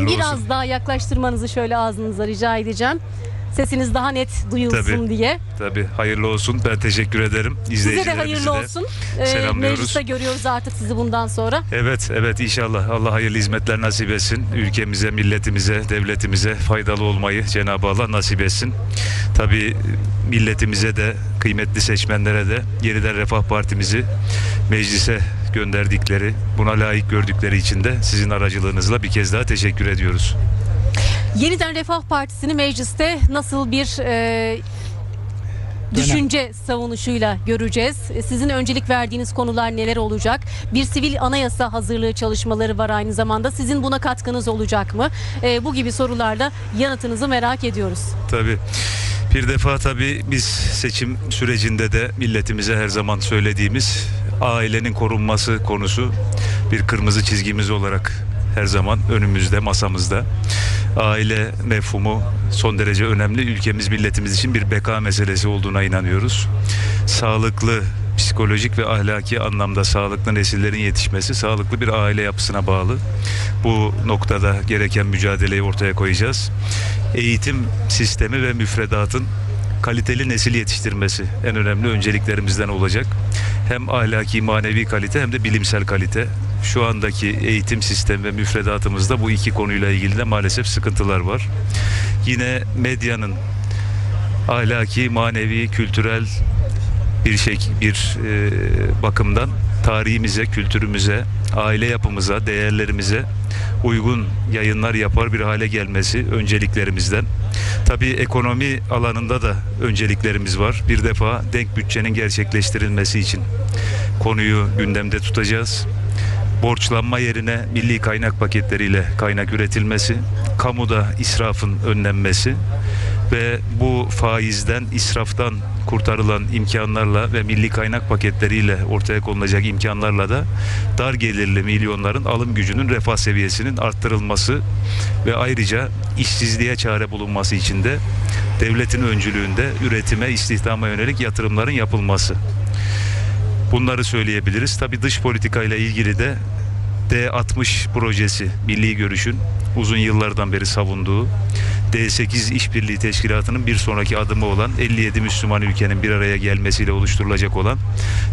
Biraz daha yaklaştırmanızı şöyle ağzınıza rica edeceğim. Sesiniz daha net duyulsun Tabii. diye. Tabii hayırlı olsun. Ben teşekkür ederim. Size de hayırlı olsun. Ee, selamlıyoruz. mecliste görüyoruz artık sizi bundan sonra. Evet, evet inşallah Allah hayırlı hizmetler nasip etsin. Ülkemize, milletimize, devletimize faydalı olmayı Cenab-ı Allah nasip etsin. Tabii milletimize de, kıymetli seçmenlere de yeniden Refah Partimizi meclise gönderdikleri, buna layık gördükleri için de sizin aracılığınızla bir kez daha teşekkür ediyoruz. Yeniden Refah Partisi'ni mecliste nasıl bir e, düşünce savunuşuyla göreceğiz. Sizin öncelik verdiğiniz konular neler olacak? Bir sivil anayasa hazırlığı çalışmaları var aynı zamanda. Sizin buna katkınız olacak mı? E, bu gibi sorularla yanıtınızı merak ediyoruz. Tabii. Bir defa tabii biz seçim sürecinde de milletimize her zaman söylediğimiz ailenin korunması konusu bir kırmızı çizgimiz olarak her zaman önümüzde, masamızda. Aile mefhumu son derece önemli. Ülkemiz, milletimiz için bir beka meselesi olduğuna inanıyoruz. Sağlıklı, psikolojik ve ahlaki anlamda sağlıklı nesillerin yetişmesi sağlıklı bir aile yapısına bağlı. Bu noktada gereken mücadeleyi ortaya koyacağız. Eğitim sistemi ve müfredatın kaliteli nesil yetiştirmesi en önemli önceliklerimizden olacak. Hem ahlaki manevi kalite hem de bilimsel kalite. Şu andaki eğitim sistemi ve müfredatımızda bu iki konuyla ilgili de maalesef sıkıntılar var. Yine medyanın ahlaki, manevi, kültürel bir şey bir e, bakımdan tarihimize, kültürümüze, aile yapımıza, değerlerimize uygun yayınlar yapar bir hale gelmesi önceliklerimizden. Tabii ekonomi alanında da önceliklerimiz var. Bir defa denk bütçenin gerçekleştirilmesi için konuyu gündemde tutacağız. Borçlanma yerine milli kaynak paketleriyle kaynak üretilmesi, kamuda israfın önlenmesi ve bu faizden, israftan kurtarılan imkanlarla ve milli kaynak paketleriyle ortaya konulacak imkanlarla da dar gelirli milyonların alım gücünün refah seviyesinin arttırılması ve ayrıca işsizliğe çare bulunması için de devletin öncülüğünde üretime, istihdama yönelik yatırımların yapılması. Bunları söyleyebiliriz. Tabii dış politikayla ilgili de D60 projesi Milli Görüş'ün uzun yıllardan beri savunduğu D8 İşbirliği Teşkilatı'nın bir sonraki adımı olan 57 Müslüman ülkenin bir araya gelmesiyle oluşturulacak olan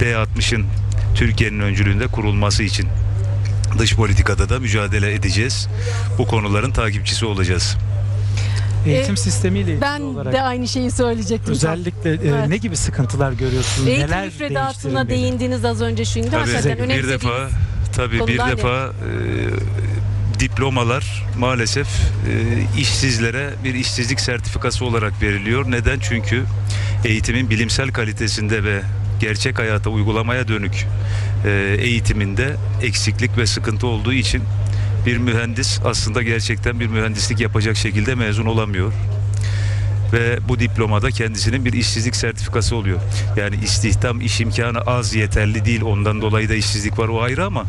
D60'ın Türkiye'nin öncülüğünde kurulması için dış politikada da mücadele edeceğiz. Bu konuların takipçisi olacağız. Eğitim E, sistemiyle ilgili Ben olarak de aynı şeyi söyleyecektim. özellikle e, Evet. ne gibi sıkıntılar görüyorsunuz? Eğitim Neler müfredatına değindiniz az önce çünkü. Tabii Hakikaten bir defa tabii bir konular ne? defa e, diplomalar maalesef e, işsizlere bir işsizlik sertifikası olarak veriliyor. Neden? Çünkü eğitimin bilimsel kalitesinde ve gerçek hayata uygulamaya dönük e, eğitiminde eksiklik ve sıkıntı olduğu için bir mühendis aslında gerçekten bir mühendislik yapacak şekilde mezun olamıyor ve bu diplomada kendisinin bir işsizlik sertifikası oluyor. Yani istihdam iş imkanı az yeterli değil ondan dolayı da işsizlik var o ayrı ama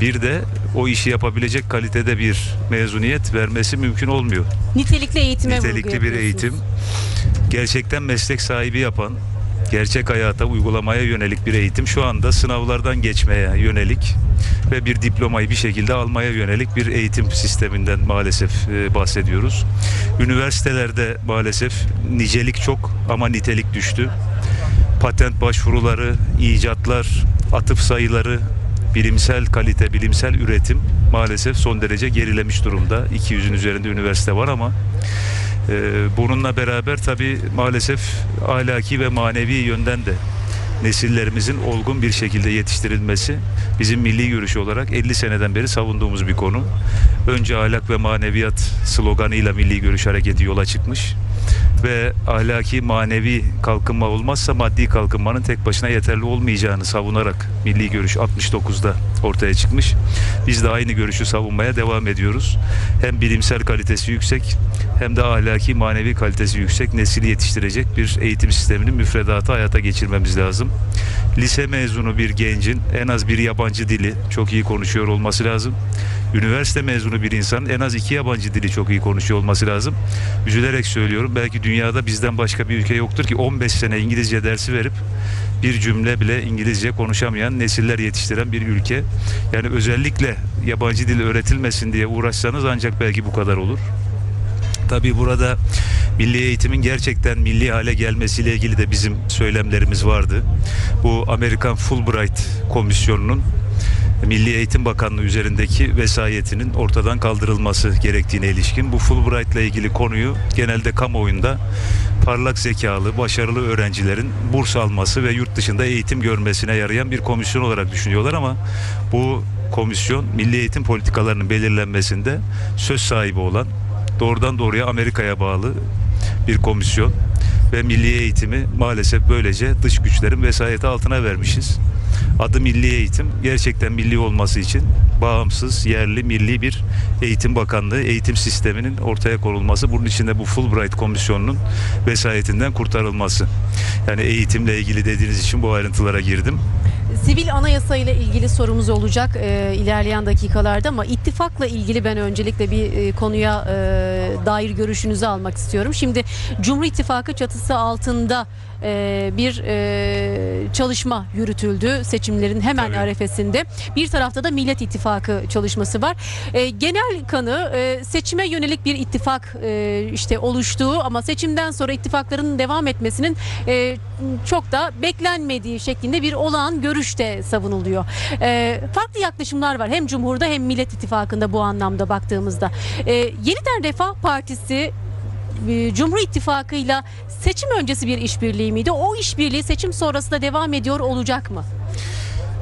bir de o işi yapabilecek kalitede bir mezuniyet vermesi mümkün olmuyor. Nitelikli eğitime Nitelikli bir eğitim gerçekten meslek sahibi yapan gerçek hayata uygulamaya yönelik bir eğitim şu anda sınavlardan geçmeye yönelik ve bir diplomayı bir şekilde almaya yönelik bir eğitim sisteminden maalesef e, bahsediyoruz. Üniversitelerde maalesef nicelik çok ama nitelik düştü. Patent başvuruları, icatlar, atıf sayıları, bilimsel kalite, bilimsel üretim maalesef son derece gerilemiş durumda. 200'ün üzerinde üniversite var ama ee, bununla beraber tabi maalesef ahlaki ve manevi yönden de nesillerimizin olgun bir şekilde yetiştirilmesi bizim milli görüşü olarak 50 seneden beri savunduğumuz bir konu. Önce ahlak ve maneviyat sloganıyla milli görüş hareketi yola çıkmış ve ahlaki manevi kalkınma olmazsa maddi kalkınmanın tek başına yeterli olmayacağını savunarak milli görüş 69'da ortaya çıkmış. Biz de aynı görüşü savunmaya devam ediyoruz. Hem bilimsel kalitesi yüksek hem de ahlaki manevi kalitesi yüksek nesili yetiştirecek bir eğitim sisteminin müfredatı hayata geçirmemiz lazım. Lise mezunu bir gencin en az bir yabancı dili çok iyi konuşuyor olması lazım. Üniversite mezunu bir insan en az iki yabancı dili çok iyi konuşuyor olması lazım. Üzülerek söylüyorum. Belki dünyada bizden başka bir ülke yoktur ki 15 sene İngilizce dersi verip bir cümle bile İngilizce konuşamayan nesiller yetiştiren bir ülke. Yani özellikle yabancı dil öğretilmesin diye uğraşsanız ancak belki bu kadar olur. Tabii burada milli eğitimin gerçekten milli hale gelmesiyle ilgili de bizim söylemlerimiz vardı. Bu Amerikan Fulbright Komisyonu'nun Milli Eğitim Bakanlığı üzerindeki vesayetinin ortadan kaldırılması gerektiğine ilişkin bu Fulbright ile ilgili konuyu genelde kamuoyunda parlak zekalı, başarılı öğrencilerin burs alması ve yurt dışında eğitim görmesine yarayan bir komisyon olarak düşünüyorlar ama bu komisyon milli eğitim politikalarının belirlenmesinde söz sahibi olan doğrudan doğruya Amerika'ya bağlı bir komisyon ve milli eğitimi maalesef böylece dış güçlerin vesayeti altına vermişiz. Adı milli eğitim gerçekten milli olması için bağımsız, yerli, milli bir eğitim bakanlığı, eğitim sisteminin ortaya konulması. Bunun içinde bu Fulbright Komisyonu'nun vesayetinden kurtarılması. Yani eğitimle ilgili dediğiniz için bu ayrıntılara girdim. Sivil anayasa ile ilgili sorumuz olacak e, ilerleyen dakikalarda ama ittifakla ilgili ben öncelikle bir e, konuya e, dair görüşünüzü almak istiyorum. Şimdi Cumhur İttifakı çatısı altında e, bir e, çalışma yürütüldü seçimlerin hemen Tabii. arefesinde. Bir tarafta da Millet İttifakı çalışması var. E, genel kanı e, seçime yönelik bir ittifak e, işte oluştuğu ama seçimden sonra ittifakların devam etmesinin e, çok da beklenmediği şeklinde bir olağan görüşte savunuluyor. E, farklı yaklaşımlar var hem Cumhur'da hem Millet İttifakı'nda bu anlamda baktığımızda. E, Yeniden Refah Partisi Cumhur İttifakı'yla seçim öncesi bir işbirliği miydi? O işbirliği seçim sonrasında devam ediyor olacak mı?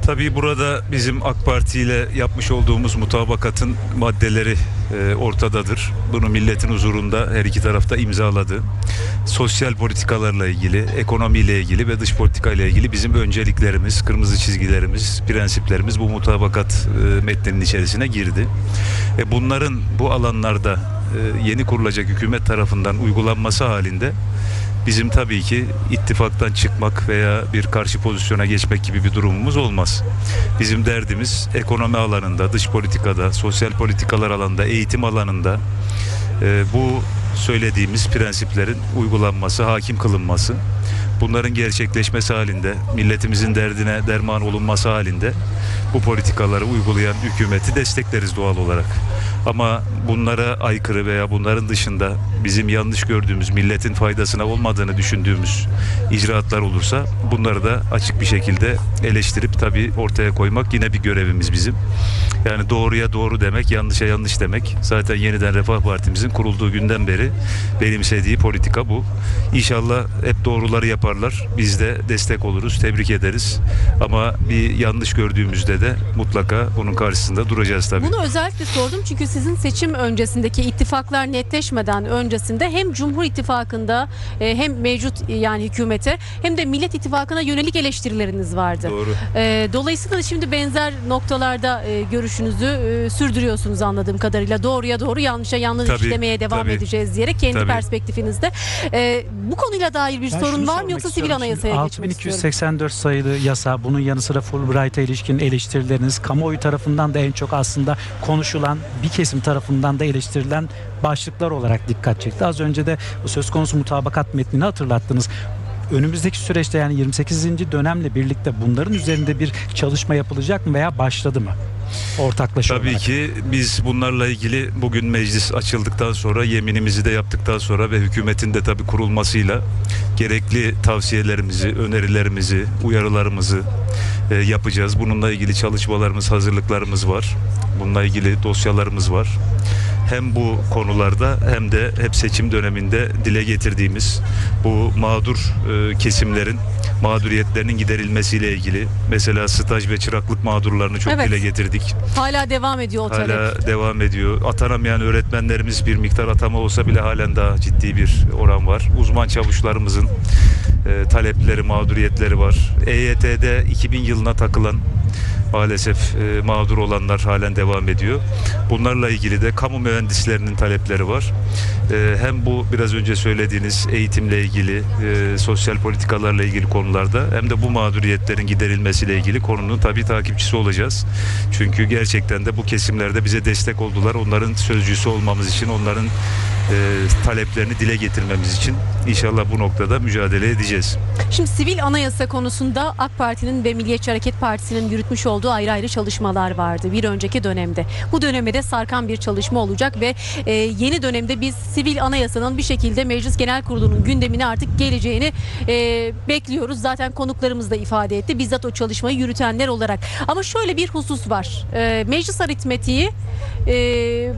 Tabii burada bizim AK Parti ile yapmış olduğumuz mutabakatın maddeleri e, ortadadır. Bunu milletin huzurunda her iki tarafta imzaladı. Sosyal politikalarla ilgili, ekonomiyle ilgili ve dış politika ile ilgili bizim önceliklerimiz, kırmızı çizgilerimiz, prensiplerimiz bu mutabakat e, metninin içerisine girdi. E, bunların bu alanlarda yeni kurulacak hükümet tarafından uygulanması halinde bizim tabii ki ittifaktan çıkmak veya bir karşı pozisyona geçmek gibi bir durumumuz olmaz. Bizim derdimiz ekonomi alanında, dış politikada, sosyal politikalar alanında, eğitim alanında e, bu söylediğimiz prensiplerin uygulanması, hakim kılınması. Bunların gerçekleşmesi halinde, milletimizin derdine derman olunması halinde bu politikaları uygulayan hükümeti destekleriz doğal olarak. Ama bunlara aykırı veya bunların dışında bizim yanlış gördüğümüz, milletin faydasına olmadığını düşündüğümüz icraatlar olursa bunları da açık bir şekilde eleştirip tabii ortaya koymak yine bir görevimiz bizim. Yani doğruya doğru demek, yanlışa yanlış demek. Zaten yeniden Refah Partimizin kurulduğu günden beri benimsediği politika bu. İnşallah hep doğruları yaparlar. Biz de destek oluruz, tebrik ederiz. Ama bir yanlış gördüğümüzde de mutlaka bunun karşısında duracağız tabii. Bunu özellikle sordum çünkü sizin seçim öncesindeki ittifaklar netleşmeden öncesinde hem Cumhur İttifakı'nda e, hem mevcut e, yani hükümete hem de Millet İttifakı'na yönelik eleştirileriniz vardı. Doğru. E, dolayısıyla da şimdi benzer noktalarda görüşünüzü sürdürüyorsunuz anladığım kadarıyla. Doğruya doğru yanlışa yanlış Tabii, işlemeye devam tabii. edeceğiz diyerek kendi Tabii. perspektifinizde. Bu konuyla dair bir Ben sorun var mı yoksa sivil anayasaya Şimdi geçmek istiyorum. 6284 sayılı yasa bunun yanı sıra Fulbright'a ilişkin eleştirileriniz kamuoyu tarafından da en çok aslında konuşulan bir kesim tarafından da eleştirilen başlıklar olarak dikkat çekti. Az önce de bu söz konusu mutabakat metnini hatırlattınız. Önümüzdeki süreçte yani 28. dönemle birlikte bunların üzerinde bir çalışma yapılacak mı veya başladı mı? Ortaklaşa Tabii olarak. ki biz bunlarla ilgili bugün meclis açıldıktan sonra yeminimizi de yaptıktan sonra ve hükümetin de tabii kurulmasıyla gerekli tavsiyelerimizi, önerilerimizi, uyarılarımızı e, yapacağız. Bununla ilgili çalışmalarımız, hazırlıklarımız var. Bununla ilgili dosyalarımız var. Hem bu konularda hem de hep seçim döneminde dile getirdiğimiz bu mağdur e, kesimlerin mağduriyetlerinin giderilmesiyle ilgili mesela staj ve çıraklık mağdurlarını çok Evet. dile getirdik. Hala devam ediyor o talep. Hala devam ediyor. Atanamayan öğretmenlerimiz bir miktar atama olsa bile halen daha ciddi bir oran var. Uzman çavuşlarımızın e, talepleri, mağduriyetleri var. EYT'de 2000 yılına takılan maalesef e, mağdur olanlar halen devam ediyor. Bunlarla ilgili de kamu mühendislerinin talepleri var. E, hem bu biraz önce söylediğiniz eğitimle ilgili, e, sosyal politikalarla ilgili konularda hem de bu mağduriyetlerin giderilmesiyle ilgili konunun tabii takipçisi olacağız. Çünkü gerçekten de bu kesimlerde bize destek oldular. Onların sözcüsü olmamız için, onların taleplerini dile getirmemiz için inşallah bu noktada mücadele edeceğiz. Şimdi sivil anayasa konusunda AK Parti'nin ve Milliyetçi Hareket Partisi'nin yürütmüş olduğu ayrı ayrı çalışmalar vardı bir önceki dönemde. Bu dönemde de sarkan bir çalışma olacak ve e, yeni dönemde biz sivil anayasanın bir şekilde Meclis Genel Kurulu'nun gündemine artık geleceğini e, bekliyoruz. Zaten konuklarımız da ifade etti. Bizzat o çalışmayı yürütenler olarak. Ama şöyle bir husus var. E, meclis aritmetiği e,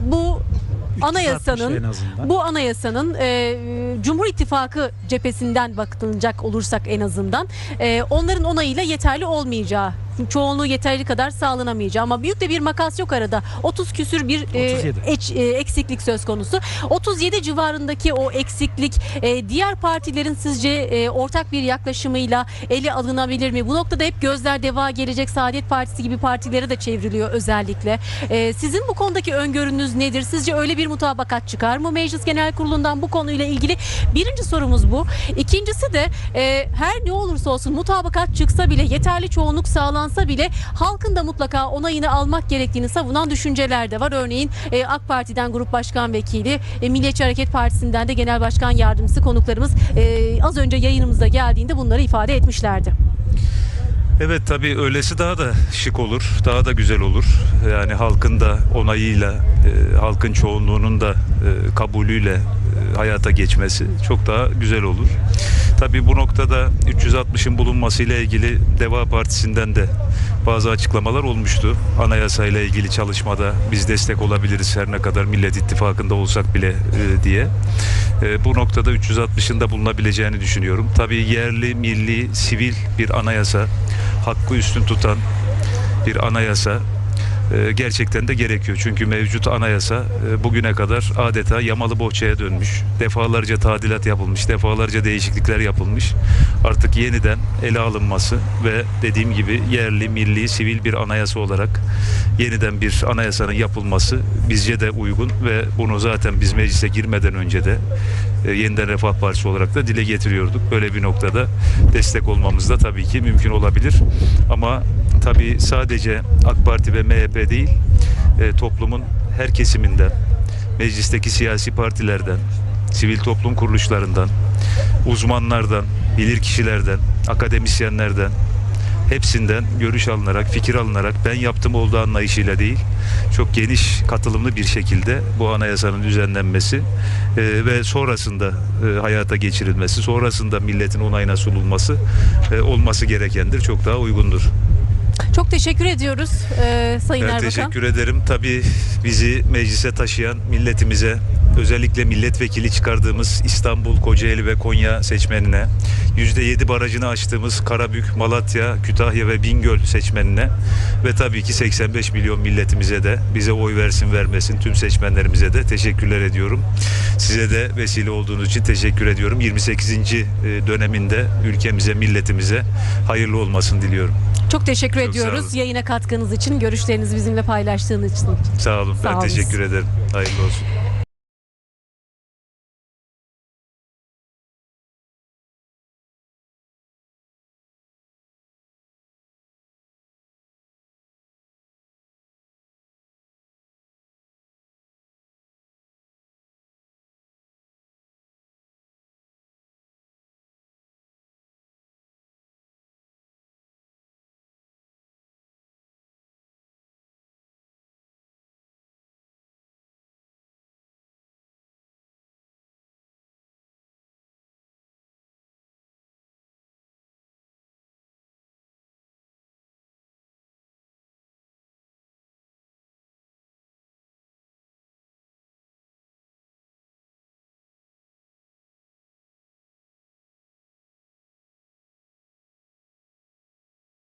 bu 360 anayasanın bu anayasanın e, Cumhur İttifakı cephesinden bakılacak olursak en azından e, onların onayıyla yeterli olmayacağı çoğunluğu yeterli kadar sağlanamayacağı ama büyük de bir makas yok arada. 30 küsür bir e, 37. eç- e, eksiklik söz konusu. 37 civarındaki o eksiklik e, diğer partilerin sizce e, ortak bir yaklaşımıyla ele alınabilir mi? Bu noktada hep gözler deva gelecek. Saadet Partisi gibi partilere de çevriliyor özellikle. E, sizin bu konudaki öngörünüz nedir? Sizce öyle bir mutabakat çıkar mı Meclis Genel Kurulu'ndan bu konuyla ilgili? Birinci sorumuz bu. İkincisi de e, her ne olursa olsun mutabakat çıksa bile yeterli çoğunluk sağlansa bile halkın da mutlaka onayını almak gerektiğini savunan düşünceler de var. Örneğin e, AK Parti'den Grup Başkan Vekili, e, Milliyetçi Hareket Partisi'nden de Genel Başkan Yardımcısı konuklarımız e, az önce yayınımıza geldiğinde bunları ifade etmişlerdi. Evet tabii öylesi daha da şık olur, daha da güzel olur. Yani halkın da onayıyla, e, halkın çoğunluğunun da e, kabulüyle hayata geçmesi çok daha güzel olur. Tabii bu noktada 360'ın bulunmasıyla ilgili Deva Partisi'nden de bazı açıklamalar olmuştu. Anayasayla ilgili çalışmada biz destek olabiliriz her ne kadar Millet İttifakı'nda olsak bile e, diye. E, bu noktada 360'ın da bulunabileceğini düşünüyorum. Tabii yerli, milli, sivil bir anayasa, hakkı üstün tutan bir anayasa gerçekten de gerekiyor. Çünkü mevcut anayasa e, bugüne kadar adeta yamalı bohçaya dönmüş. Defalarca tadilat yapılmış, defalarca değişiklikler yapılmış. Artık yeniden ele alınması ve dediğim gibi yerli, milli, sivil bir anayasa olarak yeniden bir anayasanın yapılması bizce de uygun ve bunu zaten biz meclise girmeden önce de e, yeniden Refah Partisi olarak da dile getiriyorduk. Böyle bir noktada destek olmamız da tabii ki mümkün olabilir. Ama tabii sadece AK Parti ve MHP değil, e, toplumun her kesiminden, meclisteki siyasi partilerden, sivil toplum kuruluşlarından, uzmanlardan, bilirkişilerden, akademisyenlerden, hepsinden görüş alınarak, fikir alınarak ben yaptım olduğu anlayışıyla değil, çok geniş katılımlı bir şekilde bu anayasanın düzenlenmesi e, ve sonrasında e, hayata geçirilmesi, sonrasında milletin onayına sunulması e, olması gerekendir. Çok daha uygundur. Çok teşekkür ediyoruz e, Sayın Ben Erbakan. teşekkür ederim. Tabii bizi meclise taşıyan milletimize, özellikle milletvekili çıkardığımız İstanbul, Kocaeli ve Konya seçmenine, %7 barajını açtığımız Karabük, Malatya, Kütahya ve Bingöl seçmenine ve tabii ki 85 milyon milletimize de bize oy versin vermesin tüm seçmenlerimize de teşekkürler ediyorum. Size de vesile olduğunuz için teşekkür ediyorum. 28. döneminde ülkemize, milletimize hayırlı olmasını diliyorum. Çok teşekkür Çok ediyoruz yayına katkınız için, görüşlerinizi bizimle paylaştığınız için. Sağ olun. Sağ ben olun. teşekkür ederim. Hayırlı olsun.